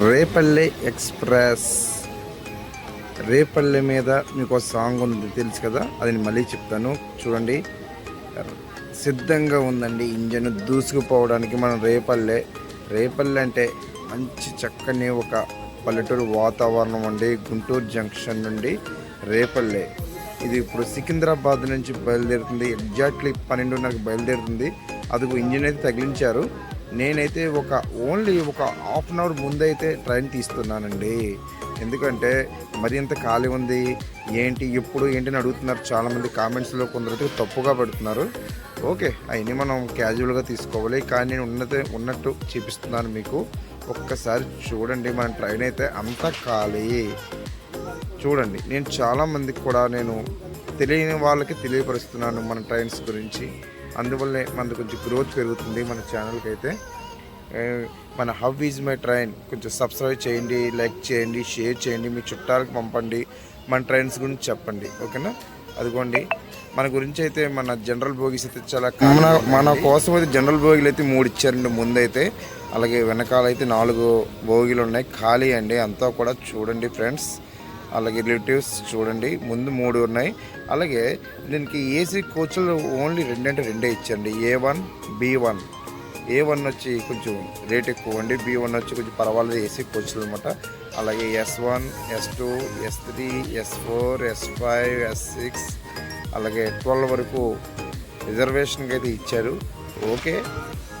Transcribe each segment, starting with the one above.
Repalle express. Repalle మీద మీకు ఒక సాంగ్ ఉంది తెలుసు కదా? అది నేను మళ్ళీ చెప్తాను. చూడండి. సిద్ధంగా ఉందండి ఇంజన్ దూసుకుపోవడానికి మనం రేపల్లె. రేపల్లె అంటే మంచి చక్కని ఒక పల్లెటూరు వాతావరణం అండి గుంటూరు జంక్షన్ నుండి రేపల్లె. ఇది ఇప్పుడు సికింద్రాబాద్ నుంచి బయలుదేరుతుంది. ఎగ్జాక్ట్లీ పన్నెండున్నరకు బయలుదేరుతుంది. అదిగో ఇంజిన్ అయితే తగిలించారు. నేనైతే ఒక ఓన్లీ ఒక హాఫ్ అన్ అవర్ ముందైతే ట్రైన్ తీస్తున్నానండి. ఎందుకంటే మరి ఎంత ఖాళీ ఉంది ఏంటి ఎప్పుడు ఏంటి అని అడుగుతున్నారు చాలామంది కామెంట్స్లో కొందరు తప్పుగా పెడుతున్నారు. ఓకే అవన్నీ మనం క్యాజువల్గా తీసుకోవాలి. కానీ నేను ఉన్నదే ఉన్నట్టు చూపిస్తున్నాను మీకు. ఒక్కసారి చూడండి మన ట్రైన్ అయితే అంత ఖాళీ. చూడండి నేను చాలామందికి కూడా నేను తెలియని వాళ్ళకి తెలియపరుస్తున్నాను మన ట్రైన్స్ గురించి. అందువల్లే మనది కొంచెం గ్రోత్ పెరుగుతుంది మన ఛానల్కి అయితే మన హవ్ ఈజ్ మై ట్రైన్ కొంచెం సబ్స్క్రైబ్ చేయండి లైక్ చేయండి షేర్ చేయండి మీ చుట్టాలకు పంపండి మన ట్రైన్స్ గురించి చెప్పండి ఓకేనా? అదిగోండి మన గురించి అయితే మన జనరల్ బోగీస్ అయితే చాలా మన మన కోసం అయితే జనరల్ బోగీలు అయితే మూడు ఇచ్చారండి ముందైతే. అలాగే వెనకాల అయితే నాలుగు బోగీలు ఉన్నాయి. ఖాళీ అండి అంతా కూడా చూడండి ఫ్రెండ్స్ అలాగే రిలేటివ్స్ చూడండి ముందు మూడు ఉన్నాయి. అలాగే దీనికి ఏసీ కోచ్లు ఓన్లీ రెండంటే రెండే ఇచ్చండి A one B one A one వచ్చి కొంచెం రేట్ ఎక్కువ అండి. బి వన్ వచ్చి కొంచెం పర్వాలేదు. ఏసీ కోచ్లు అనమాట అలాగే S one S two S three S four S five S six అలాగే ట్వెల్వ్ వరకు రిజర్వేషన్కి అయితే ఇచ్చారు. ఓకే.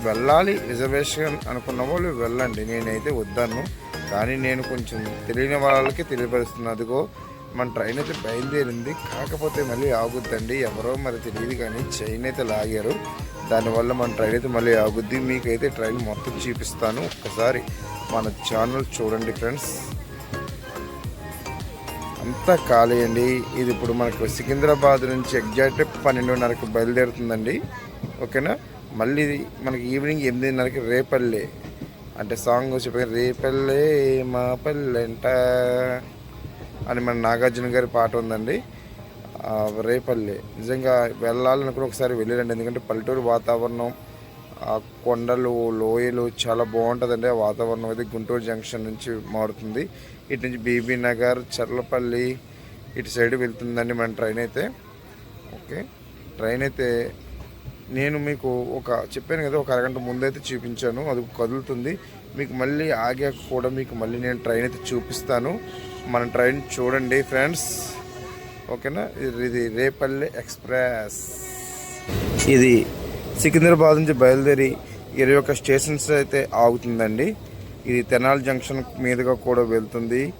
వెళ్ళాలి. రిజర్వేషన్ అనుకున్న వాళ్ళు వెళ్ళండి. నేనైతే వద్దాను కానీ నేను కొంచెం తెలియని వాళ్ళకి తెలియపరుస్తున్నదిగో మన ట్రైన్ అయితే బయలుదేరింది. కాకపోతే మళ్ళీ ఆగుద్దండి. ఎవరో మరి తెలియదు కానీ చైన్ అయితే లాగారు. దానివల్ల మన ట్రైన్ అయితే మళ్ళీ ఆగుద్ది. మీకైతే ట్రైన్ మొత్తం చూపిస్తాను. ఒక్కసారి మన ఛానల్ చూడండి ఫ్రెండ్స్. అంతా ఖాళీ అండి. ఇది ఇప్పుడు మనకు సికింద్రాబాద్ నుంచి ఎగ్జాక్ట్ పన్నెండున్నరకు బయలుదేరుతుందండి. ఓకేనా? మళ్ళీ మనకి ఈవినింగ్ ఎనిమిదిన్నరకి రేపల్లె. అంటే సాంగ్ చెప్పే రేపల్లె మా పల్లెంట. అని మన నాగార్జున గారి పాట ఉందండి. రేపల్లి. నిజంగా వెళ్ళాలని కూడా ఒకసారి వెళ్ళిరండి. ఎందుకంటే పల్లెటూరు వాతావరణం ఆ కొండలు లోయలు చాలా బాగుంటుందండి. ఆ వాతావరణం అయితే గుంటూరు జంక్షన్ నుంచి మారుతుంది. ఇటు నుంచి బీబీ నగర్ చర్లపల్లి ఇటు సైడ్ వెళ్తుందండి మన ట్రైన్ అయితే. ఓకే. ట్రైన్ అయితే నేను మీకు ఒక చెప్పాను కదా ఒక అరగంట ముందైతే చూపించాను అది కదులుతుంది. మీకు మళ్ళీ ఆగాక కూడా మీకు మళ్ళీ నేను ట్రైన్ అయితే చూపిస్తాను. మన ట్రైన్ చూడండి ఫ్రెండ్స్. ఓకేనా? ఇది- ఇది రేపల్లె ఎక్స్ప్రెస్. ఇది సికింద్రాబాద్ నుంచి బయలుదేరి ఇరవై ఒక్క స్టేషన్స్ అయితే ఆగుతుందండి. ఇది తెనాలి జంక్షన్ మీదుగా కూడా వెళ్తుంది.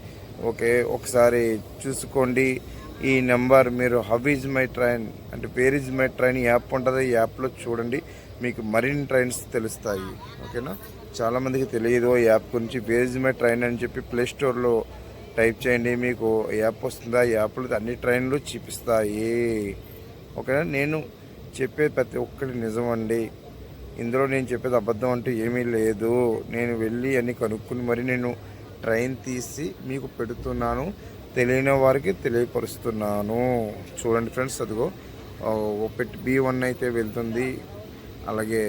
ఓకే ఒకసారి చూసుకోండి. ఈ నెంబర్ మీరు హవ్ ఈజ్ మై ట్రైన్ అంటే where is my train app ఉంటుంది ఈ యాప్లో చూడండి. మీకు మరిన్ని ట్రైన్స్ తెలుస్తాయి. ఓకేనా చాలామందికి తెలియదు ఈ యాప్ గురించి. పేర్ ఈజ్ మై ట్రైన్ అని చెప్పి ప్లే స్టోర్లో టైప్ చేయండి. మీకు యాప్ వస్తుందా? ఈ యాప్లో అన్ని ట్రైన్లు చూపిస్తాయి. ఓకేనా నేను చెప్పేది ప్రతి ఒక్కటి నిజమండి. ఇందులో నేను చెప్పేది అబద్ధం అంటూ ఏమీ లేదు. నేను వెళ్ళి అన్ని కనుక్కుని మరి నేను ట్రైన్ తీసి మీకు పెడుతున్నాను. తెలియని వారికి తెలియపరుస్తున్నాను. చూడండి ఫ్రెండ్స్ అదిగో ఒకటి బి వన్ అయితే వెళ్తుంది. అలాగే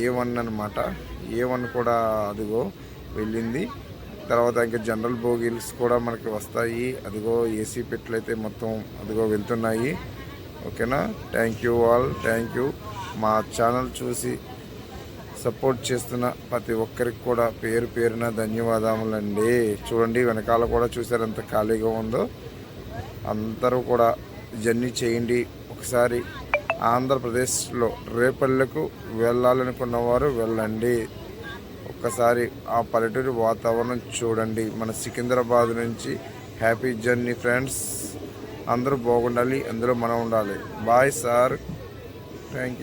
ఏ వన్ అనమాట ఏ వన్ కూడా అదిగో వెళ్ళింది. తర్వాత ఇంకా జనరల్ బోగిల్స్ కూడా మనకి వస్తాయి. అదిగో ఏసీ పెట్లు అయితే మొత్తం అదిగో వెళ్తున్నాయి. ఓకేనా? Thank you all. Thank you. మా ఛానల్ చూసి సపోర్ట్ చేస్తున్న ప్రతి ఒక్కరికి కూడా పేరు పేరున ధన్యవాదములండి. చూడండి వెనకాల కూడా చూసారు ఎంత ఖాళీగా ఉందో. అందరూ కూడా జర్నీ చేయండి. ఒకసారి ఆంధ్రప్రదేశ్లో రేపల్లెకు వెళ్ళాలనుకున్న వారు వెళ్ళండి. ఒక్కసారి ఆ పల్లెటూరి వాతావరణం చూడండి. మన సికింద్రాబాద్ నుంచి హ్యాపీ జర్నీ ఫ్రెండ్స్. అందరూ బాగుండాలి అందరూ మనం ఉండాలి. Bye sir. Thank you